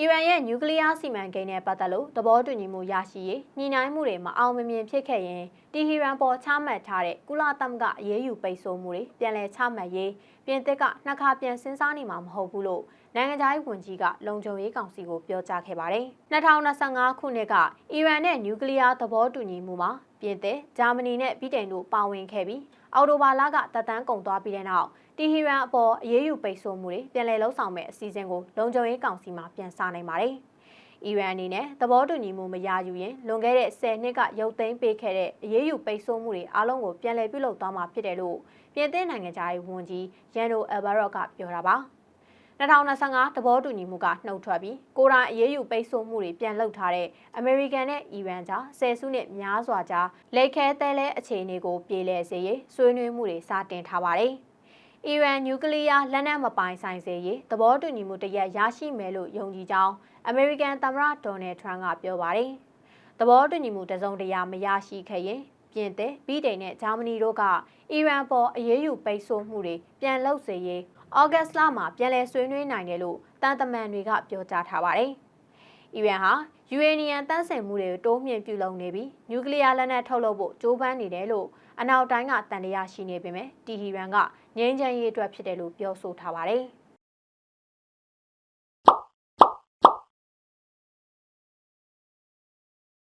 အီရန်ရဲ့နျူကလ িয়ার စီမံကိန်းနဲ့ပတ်သက်လို့သဘောတူညီမှုရရှိရေးညှိနှိုင်းမှုတွေမအောင်မမြင်ဖြစ်ခဲ့ရင်တီဟီရန်ပေါ်ချမှတ်ထားတဲ့ကုလသမဂ္ဂအရေးယူပိတ်ဆို့မှုတွေပြန်လည်ချမှတ်ရေးပြင်သစ်ကနှစ်ခါပြန်စဉ်းစားနေမှာမဟုတ်ဘူးလို့နိုင်ငံခြားရေးဝန်ကြီးကလုံခြုံရေးကောင်စီကိုပြောကြားခဲ့ပါတယ်။2025ခုနှစ်ကအီရန်နဲ့နျူကလ িয়ার သဘောတူညီမှုမှာပြင်သစ်၊ဂျာမနီနဲ့ဗြိတိန်တို့ပါဝင်ခဲ့ပြီး အော်တိုဘာလကတပ်တန်းကုန်သွားပြီးတဲ့နောက်တီဟီရန်အပေါ်အရေးယူပိတ်ဆို့မှုတွေပြန်လည်လှုပ်ဆောင်မဲ့အစီအစဉ်ကိုလုံခြုံရေးကောင်စီမှပြန်စနိုင်ပါတယ်။အီရန်အနေနဲ့သဘောတူညီမှုမရယူရင်လွန်ခဲ့တဲ့10နှစ်ကရုပ်သိမ်းပေးခဲ့တဲ့အရေးယူပိတ်ဆို့မှုတွေအားလုံးကိုပြန်လည်ပြုလုပ်သွားမှာဖြစ်တယ်လို့ပြင်သစ်နိုင်ငံသားရေးဝန်ကြီးရန်ဒိုအယ်ဘာရော့ကပြောတာပါ။ 2025သဘောတူညီမှုကနှုတ်ထွက်ပြီးကိုရိုနာအရေးယူပိတ်ဆို့မှုတွေပြန်လုပ်ထားတဲ့အမေရိကန်နဲ့အီရန်ကြားဆယ်စုနှစ်များစွာကြာလက်ခဲသဲလဲအခြေအနေကိုပြေလည်စေရေးဆွေးနွေးမှုတွေစတင်ထားပါတယ်။အီရန်နျူကလ িয়ার လက်နက်မပိုင်ဆိုင်စေရေးသဘောတူညီမှုတရက်ရရှိမယ်လို့ယုံကြည်ကြောင်းအမေရိကန်သမ္မတဒေါ်နယ်ထရန့်ကပြောပါတယ်။သဘောတူညီမှုတစုံတရာမရရှိခဲ့ရင်ပြင်သစ်၊ဗြိတိန်နဲ့ဂျာမနီတို့ကအီရန်ပေါ်အရေးယူပိတ်ဆို့မှုတွေပြန်လုပ်စေရေး ဩဂတ်စ်လမှာပြန်လည်ဆွေးနွေးနိုင်တယ်လို့တန်တမန်တွေကပြောကြားထားပါတယ်။အီရန်ဟာယူရေနီယံတန်းဆင်မှုတွေတိုးမြင့်ပြုလုပ်နေပြီးနျူကလ িয়ার လက်နက်ထုတ်လုပ်ဖို့ကြိုးပမ်းနေတယ်လို့အနောက်တိုင်းကတန်တရားရှိနေပေမဲ့တီဟီရန်ကငြိမ်းချမ်းရေးအတွက်ဖြစ်တယ်လို့ပြောဆိုထားပါတယ်။